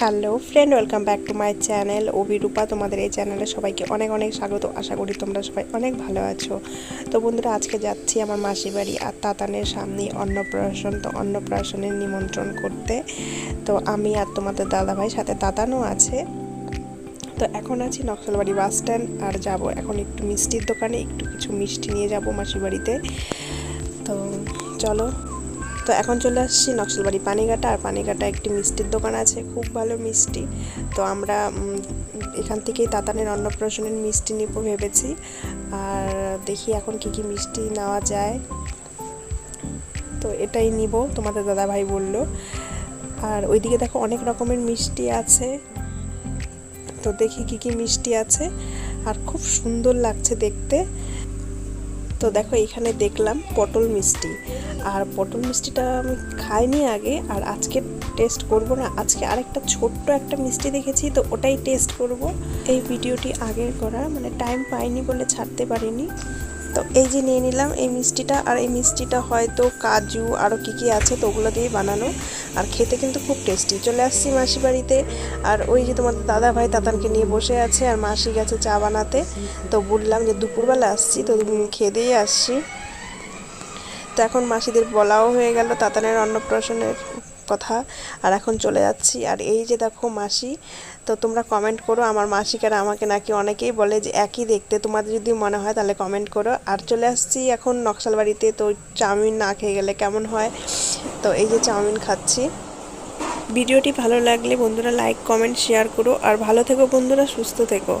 Hello friend, welcome back to my channel. Abhirupa তোমাদের এই চ্যানেলে সবাইকে অনেক অনেক স্বাগত। আশা করি তোমরা সবাই অনেক ভালো আছো। তো বন্ধুরা, আজকে যাচ্ছি আমার মাসি বাড়ি আর তাতানের সামনে অন্নপ্রাশন। তো অন্নপ্রাশনের নিমন্ত্রণ করতে। তো আমি আর তোমাদের দাদাভাই সাথে তাতানও আছে। তো এখন আছি নকশালবাড়ি বাস স্ট্যান্ড আর যাব এখন একটু মিষ্টির দোকানে, একটু কিছু মিষ্টি নিয়ে যাব মাসি বাড়িতে। তো চলো তো এখন চলে আসছি নকশালবাড়ি পানিঘাটা, আর পানিঘাটা একটি মিষ্টির দোকান আছে, খুব ভালো মিষ্টি। তো আমরা এখান থেকেই তাতানের অন্নপ্রাশনের মিষ্টি নিব ভেবেছি। আর দেখি এখন কি কি মিষ্টি নেওয়া যায়। তো এটাই নিব, তোমাদের দাদা ভাই বলল। আর ওইদিকে দেখো অনেক রকমের মিষ্টি আছে। তো দেখি কি কি মিষ্টি আছে। আর খুব সুন্দর লাগছে দেখতে। তো দেখো এখানে দেখলাম পটল মিষ্টি। আর পটল মিষ্টিটা আমি খাইনি আগে, আর আজকে টেস্ট করব না। আজকে আরেকটা ছোট্ট একটা মিষ্টি দেখেছি, তো ওটাই টেস্ট করব। এই ভিডিওটি আগের করা মানে টাইম পাইনি বলে ছাড়তে পারিনি। তো এই যে নিয়ে নিলাম, এই মিষ্টিটা, আর এই মিষ্টিটা হয়তো কাজু আরও কী কী আছে তো ওগুলো দিয়েই বানানো। আর খেতে কিন্তু খুব টেস্টি চলে আসছি মাসি বাড়িতে, আর ওই যে তোমাদের দাদা ভাই তাতানকে নিয়ে বসে আছে, আর মাসি গেছে চা বানাতে। তো বললাম যে দুপুরবেলা আসছি, তো খেয়ে দিয়ে আসছি। তো এখন মাসিদের বলাও হয়ে গেল তাতানের অন্নপ্রাশনের কথা। আর এখন চলে যাচ্ছি। আর এই যে দেখো মাসি, তো তোমরা কমেন্ট করো, আমার মাসিকে আর আমাকে নাকি অনেকেই বলে যে একই দেখতে। তোমাদের যদি মনে হয় তাহলে কমেন্ট করো। আর চলে আসছি এখন নকশালবাড়িতে, তো চাউমিন না খেয়ে গেলে কেমন হয়? তো এই যে চাউমিন খাচ্ছি। ভিডিওটি ভালো লাগলে বন্ধুরা লাইক কমেন্ট শেয়ার করো। আর ভালো থেকো বন্ধুরা, সুস্থ থেকো।